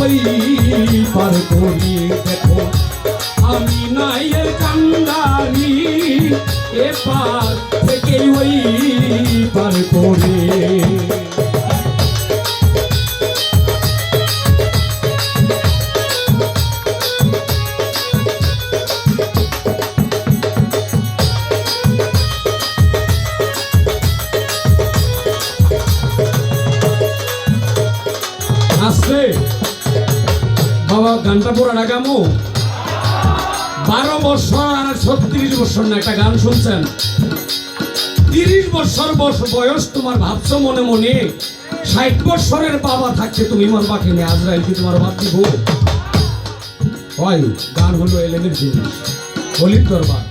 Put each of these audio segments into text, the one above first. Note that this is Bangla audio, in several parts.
ওই পার করি দেখো। আমি নাইয়ের কান্দারি এপার থেকে ওই পার করে। গানটা পুরো গামু বারো বছর আর ছত্রিশ বছর না, একটা গান শুনছেন? তিরিশ বছর বয়স তোমার ভাবছ মনে মনে? ষাট বছরের বাবা থাকছে তুমি মারবা আজ আজরাইল কি তোমার বাকি হয়, গান হলো এলেমের জিনিস। হলির দরবার।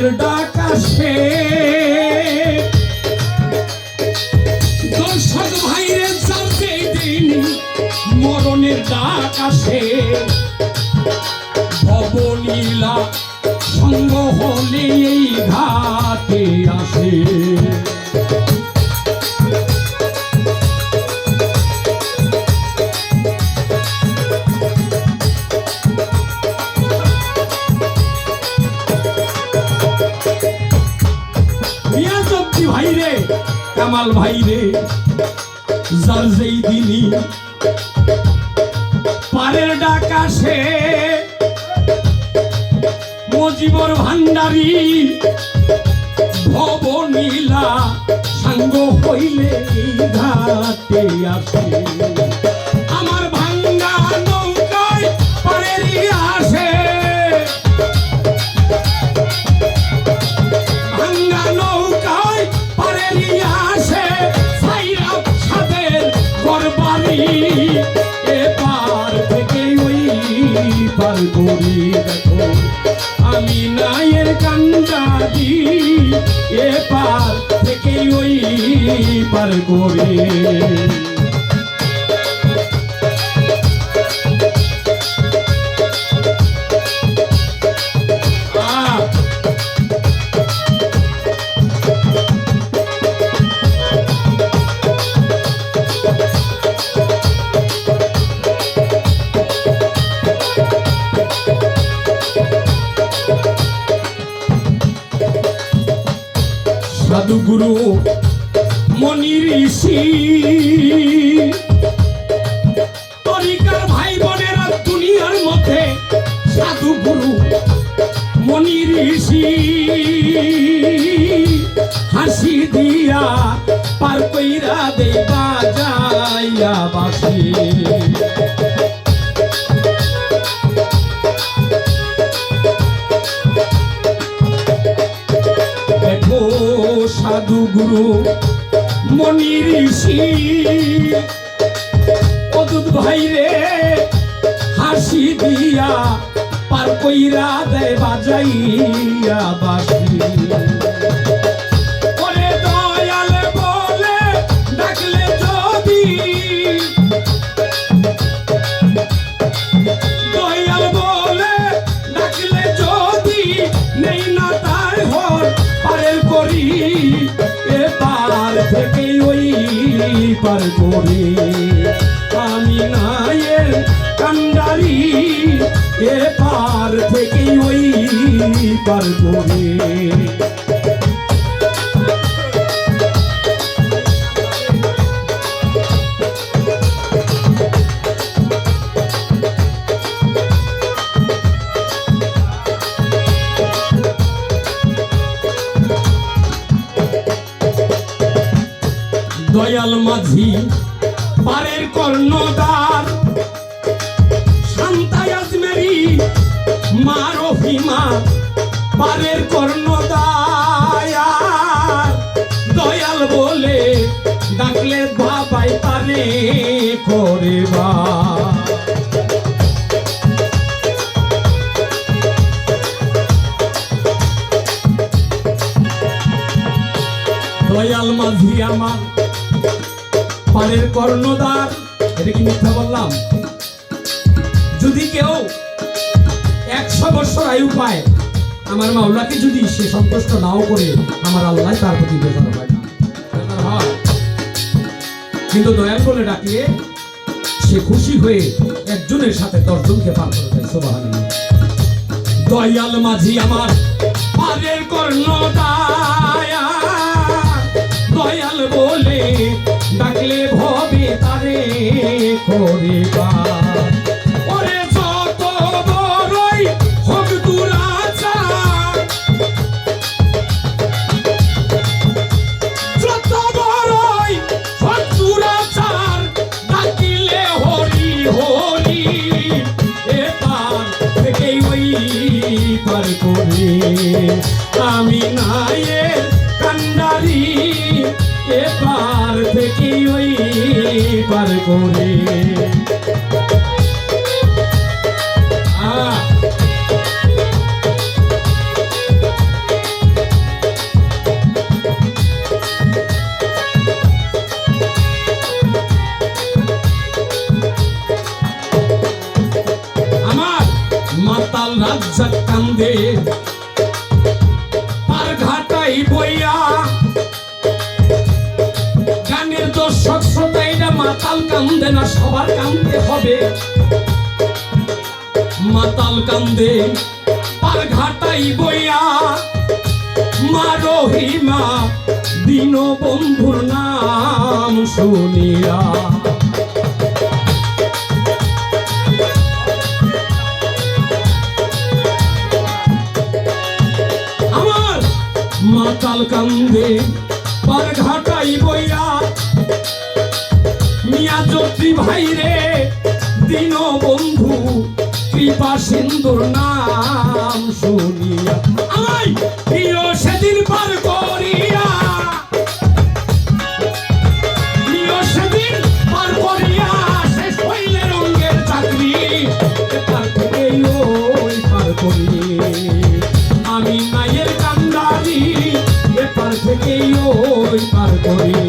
পারের ডাক আসে। দর্শক ভাইরে জানতে দিন মরণের ডাক আসে। কামাল ভাইরে, যার যেই দিলি পারের ডাকা সে মজিবর ভান্ডারি ভব নীলা সাঙ্গ হইলে ঘাটে আসে। পার করি দেখো। আমি নায়ের এ পার থেকে ওই পার করি। সাধু গুরু মনি ঋষি। তরিকার ভাই বোনেরা দুনিয়ার মধ্যে সাধু গুরু মনি ঋষি। হাসি দিয়া পার কইরা দেবা যাইয়া বাসি সাধু গুরু মনি ঋষি। অদুত ভাই রে হাসি দিয়া পার কইরা দেয় বাজাইয়া বাসি পার করে আমি নায়ের কান্ডারি এবার থেকে ওই পার করি মাঝি পারের কর্ণদার শান্তাই আজমেরি মার অভিমা পারের কর্ণদায়ার দয়াল বলে ডাকলে বাবাই পারে করে বা দয়াল মাঝি আমার পারের কর্ণদার এটা কি মিথ্যা বললাম? যদি কেউ একশো বছর আয়ু পায়, আমার মাওলাকে যদি সে সন্তুষ্ট নাও করে, আমার আল্লাহ তার প্রতি বেজার হয় কিন্তু দয়াল বলে ডাকলে সে খুশি হয়ে একজনের সাথে দশজনকে পার করে দেয় সোবাহান দয়াল মাঝি আমার পারের কর্ণদায়া দয়াল বলে হরি আমার মাতাল রাজ্জাক কান্দে মাতাল কান্দে না, সবার কান্দে হবে। মাতাল কান্দে পার ঘাটাই বইয়া। মা রহিমা দিন বন্ধুর নাম শুনিয়া। আমার মাতাল কান্দে পার ঘাটাই বইয়া। মিয়া জ্যোতি ভাই রে, দিন বন্ধু, কৃপা সিন্ধুর নাম শুনিয়া। প্রিয় সেদিন পার করিয়া। পার করিয়া, শেষ হইলে রঙের চাকরি পার পার করি। আমি মায়ের কান্দারি এপার থেকে ওই পার করি।